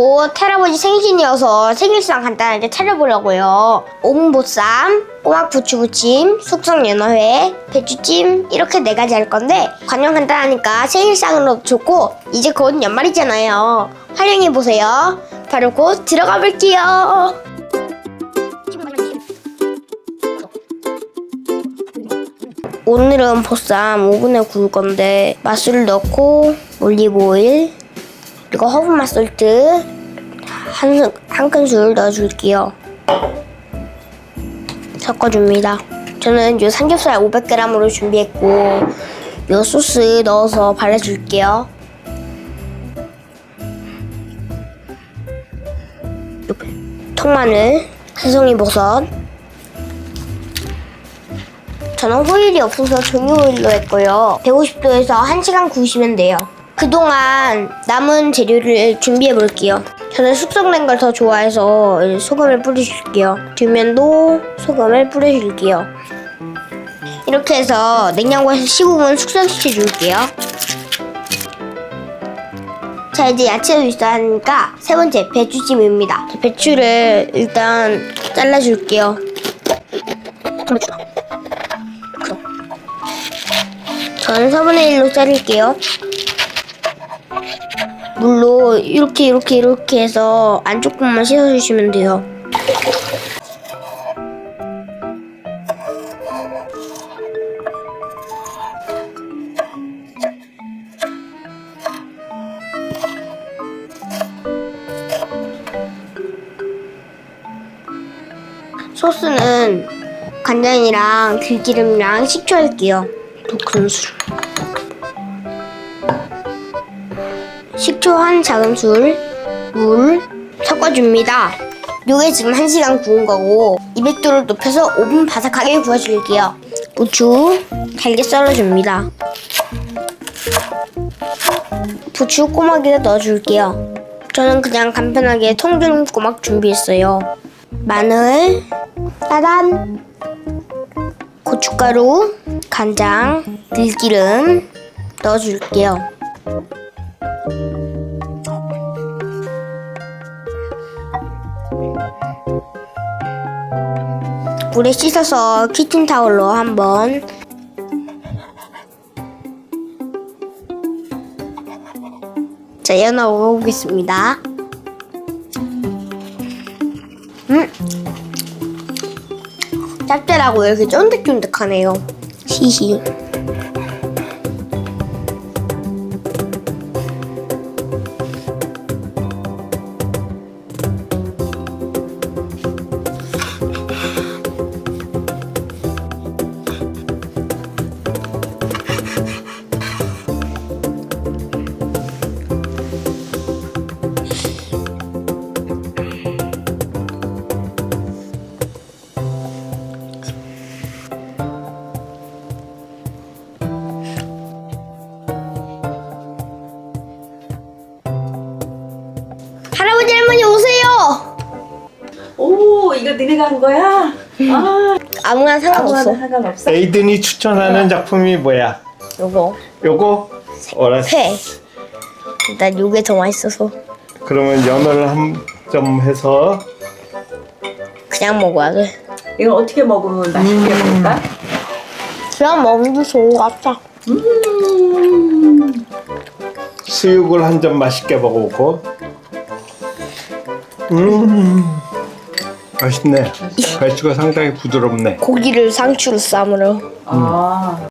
곧 할아버지 생신이어서 생일상 간단하게 차려보려고요. 오븐보쌈, 꼬막 부추부침, 숙성 연어회, 배추찜 이렇게 네 가지 할 건데 관련 간단하니까 생일상으로 좋고 이제 곧 연말이잖아요. 활용해 보세요. 바로 곧 들어가 볼게요. 오늘은 보쌈 오븐에 구울 건데 맛술을 넣고 올리브 오일 그리고 허브 맛솔트 한, 한 큰술 넣어줄게요. 섞어줍니다. 저는 요 삼겹살 500g으로 준비했고 요 소스 넣어서 발라줄게요. 요 통마늘, 새송이 버섯, 저는 호일이 없어서 종이 호일로 했고요. 150도에서 1시간 구우시면 돼요. 그동안 남은 재료를 준비해 볼게요. 저는 숙성된 걸 더 좋아해서 소금을 뿌려줄게요. 뒷면도 소금을 뿌려줄게요. 이렇게 해서 냉장고에서 15분 숙성시켜 줄게요. 자 이제 야채도 있어야 하니까 세 번째 배추찜입니다. 배추를 일단 잘라줄게요. 저는 4분의 1로 자를게요. 물로 이렇게 이렇게 이렇게 해서 안쪽 부분만 씻어주시면 돼요. 소스는 간장이랑 들기름이랑 식초 할게요. 두 큰술. 식초 한 작은술, 물 섞어줍니다. 요게 지금 1시간 구운 거고 200도를 높여서 5분 바삭하게 구워줄게요. 고추 잘게 썰어줍니다. 부추 꼬막에다 넣어줄게요. 저는 그냥 간편하게 통조림 꼬막 준비했어요. 마늘, 따단, 고춧가루, 간장, 들기름 넣어줄게요. 물에 씻어서 키친 타올로 한번 자 연어 먹어보겠습니다. 음 짭짤하고 이렇게 쫀득쫀득하네요. 히히. 할아버지 할머니 오세요. 오 이거 너네가 한 거야? 아 아무나 아무나 상관없어. 상관없어? 에이든이 추천하는 작품이 뭐야? 요거 요거? 알았어. 회. 일단 요게 더 맛있어서 그러면 연어를 한 점 해서 그냥 먹어야 돼. 이거 어떻게 먹으면 맛있게 먹을까? 그냥 먹는 게 좋은 것 같아. 수육을 한 점 맛있게 먹어보고. 음, 맛있네. 배추가 상당히 부드럽네. 고기를 상추로 쌈으로. 아